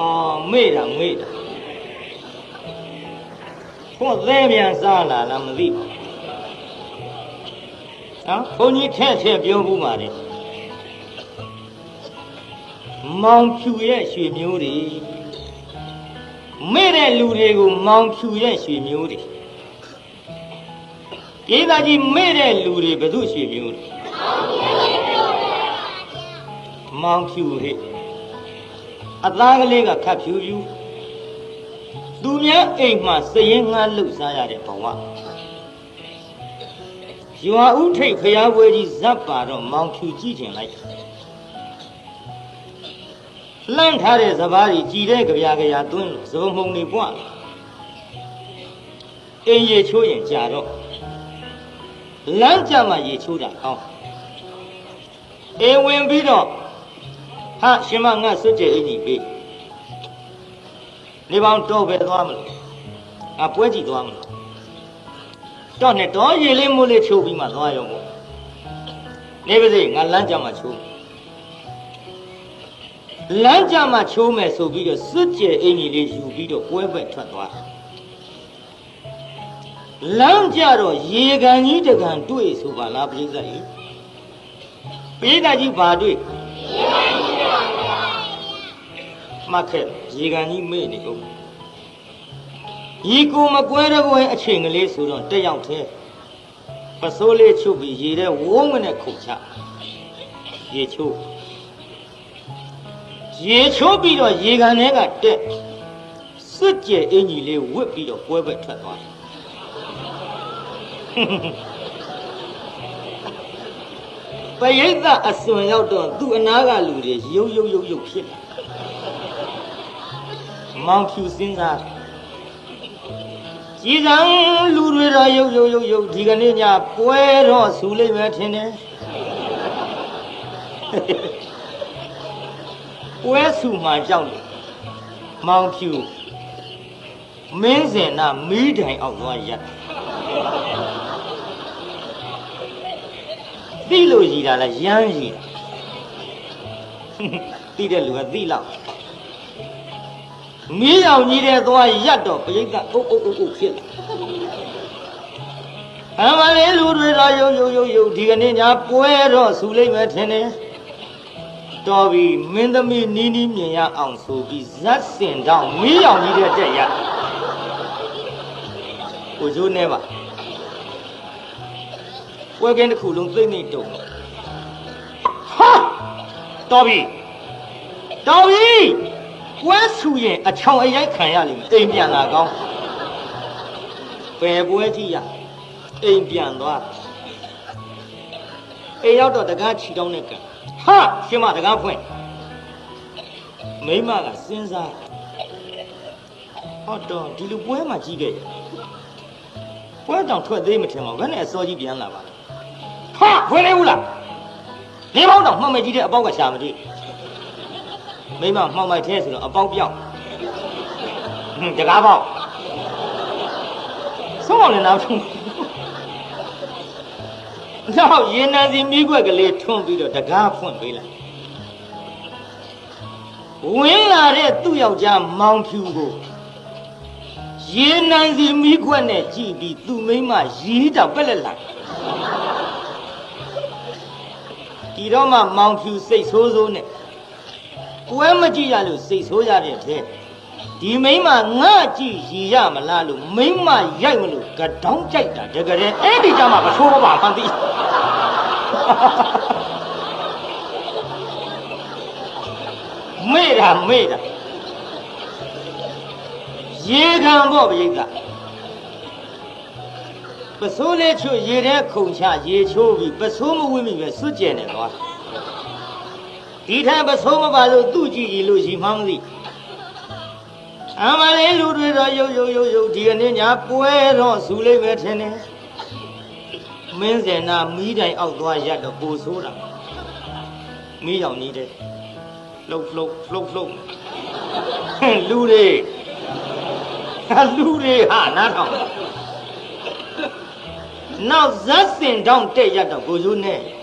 အော်မေ့တာမေ့တာခွန်သေးပြန်စားလာလားမသိပါဘူးနော်ဘုန်းကြီးထက်ထက်ပြောဘူးပါလေမောင်ဖြူရဲ့ရွှေမျိုးတွေမေ့တဲ့လူတွေကိုမောင်ဖြူရဲ့ရွှေမျိုးတွေပြည်သားကြီးမေ့တဲ့လူတွေဘယ်သူရွှေမျိုးတွေမောင်ဖြူဟဲ့ အသားကလေးကခတ်ဖြူဖြူသူများအိမ်မှာစရင်ငှားလှုပ်ရှားရတဲ့ဘဝရွာဥထိတ်ဖျားပွဲကြီးဇက်ပါတော့မောင်ဖြူကြည့်တင်လိုက်လှမ်းထားတဲ့စပားကြီးကြည်တဲ့ကြပြာကြရာသွင်းလို့ဇုံမှုံနေပွားအင်းရေချိုးရင်ကြာတော့လမ်းကြမှာရေချိုးတာကောင်းအေဝင်ပြီးတော့ ဟာရှင်မငါစွတ်ကြဲအင်းကြီးပေးနေပေါင်းတော့ပဲသွားမလို့ငါပွဲကြည့်သွားမလို့တော့နဲ့တော့ရေလေးမိုးလေးချိုးပြီးမှသွားရုံပေါ့နေပါစေငါလမ်းကြမှာချိုးလမ်းကြမှာချိုးမယ်ဆိုပြီးတော့စွတ်ကြဲအင်းကြီးလေးယူပြီးတော့ပွဲဘက်ထွက်သွားလမ်းကြတော့ရေကန်ကြီးတကန်တွေ့ဆိုပါလားပြိဿကြီးပိဿကြီးဘာတွေ့ မှတ်ခဲ့ရေကန်ကြီးမေ့နေကုန်ရေကိုမကွဲတော့ဘဲအချိန်ကလေးဆိုတော့တက်ရောက်သေးပစိုးလေးချုပ်ပြီးရေထဲဝုန်းကနေခုတ်ချရေချိုးရေချိုးပြီးတော့ရေကန်ထဲကတက်စွတ်ကျဲအင်ကြီးလေးဝစ်ပြီးတော့ပွဲဘက်ထွက်သွားတယ်ပရိသတ်အစွန်ရောက်တော့သူ့အနာကလူတွေရုပ်ရုပ်ရုပ်ရုပ်ဖြစ်လာ မောင်ဖြူစင်းစားကြည်စံလူတွေတော့ရုပ်ရုပ်ရုပ်ရုပ်ဒီကနေ့ညပွဲတော့ဆူလိမ့်မယ်ထင်တယ်ပွဲဆူမှကြောက်တယ်မောင်ဖြူမင်းစင်နာမီးတိုင်အောက်သွားရက်သိလို့ရည်တာလားရမ်းရည်သိတဲ့လူကသိလောက် မီးရောင်ကြီးတဲ့သွားရက်တော့ပြိဿအုပ်အုပ်အုပ်အုပ်ဖြစ်အမလေးလူတွေတော့ယုံယုံယုံယုံဒီကနေ့ညာပွဲတော့ဆူလိမ့်မယ်ထင်တယ်တော်ပြီမင်းသမီးနီးနီးမြင်ရအောင်ဆိုပြီးဇက်စင်တော့မီးရောင်ကြီးတဲ့တက်ရက်ကိုကျိုးနေပါဝဲကင်းတစ်ခုလုံးသိမ့်နေတုံဟာတော်ပြီတော်ပြီ ကွဲဆူရင်အချောင်အရိုက်ခံရလိမ့်မယ်အိမ်ပြန်လာကောင်းပယ်ပွဲကြည့်ရအိမ်ပြန်သွားအိမ်ရောက်တော့တကားချီတောင်းတဲ့ကံဟာရှင်မတကားဖွင့်မိမကစဉ်းစားဟောတော့ဒီလူပွဲမှာကြီးခဲ့ရပွဲတောင်ထွက်သေးမထင်ပါဘူးဘယ်နဲ့အစောကြီးပြန်လာပါလဲဟာဖွင့်လေဘူးလားနေပေါင်းတော့မှတ်မကြီးတဲ့အပေါက်ကရှာမတွေ့ မိမမှောက်မိုက်သေးဆိုတော့အပေါက်ပြောက်ဟွန်းတကားပေါက်ဆုံးအောင်လည်းနောက်ဆုံးနောက်ရင်နံစီမိခွက်ကလေးထွန်းပြီးတော့တကားဖွင့်ပေးလိုက်ဝင်လာတဲ့သူ့ယောက်ျားမောင်ဖြူကိုရေနံစီမိခွက်နဲ့ကြည့်ပြီးသူ့မိန်းမရီးတောင်ပက်လက်လာဒီတော့မှမောင်ဖြူစိတ်ဆိုးဆိုးနဲ့ ပွဲမကြည့်ရလို့စိတ်ဆိုးရတဲ့တဲ့ဒီမိန်းမငါကြည့်ရည်ရမလားလို့မိန်းမရိုက်မလို့ကတောင်းကြိုက်တာတကယ်အဲ့ဒီကြမှာမဆိုးပါမှန်သိမေ့တာမေ့တာရေခံပေါ့ပြိဿပစိုးလေးချို့ရေထဲခုန်ချရေချိုးပြီးပစိုးမဝိမိပဲစွတ်ကျဲနေသွား ဒီထက်ပစိုးမပါလို့သူ့ကြည့်ကြည့်လို့ရှိမှမသိအမလေးလူတွေတော့ရုပ်ရုပ်ရုပ်ရုပ်ဒီကနေ့ညာပွဲတော့ဇူလိမ့်ပဲထင်တယ်မင်းစင်နာမီးတိုင်အောက်သွားရက်တော့ပိုဆိုးတာမီးရောင်ကြီးတဲ့လှုပ်လှုပ်လှုပ်လှုပ်လူတွေလူတွေဟာနားထောင်နောက်ဇက်စင်တောင်းတက်ရတော့ကိုကျိုးနဲ့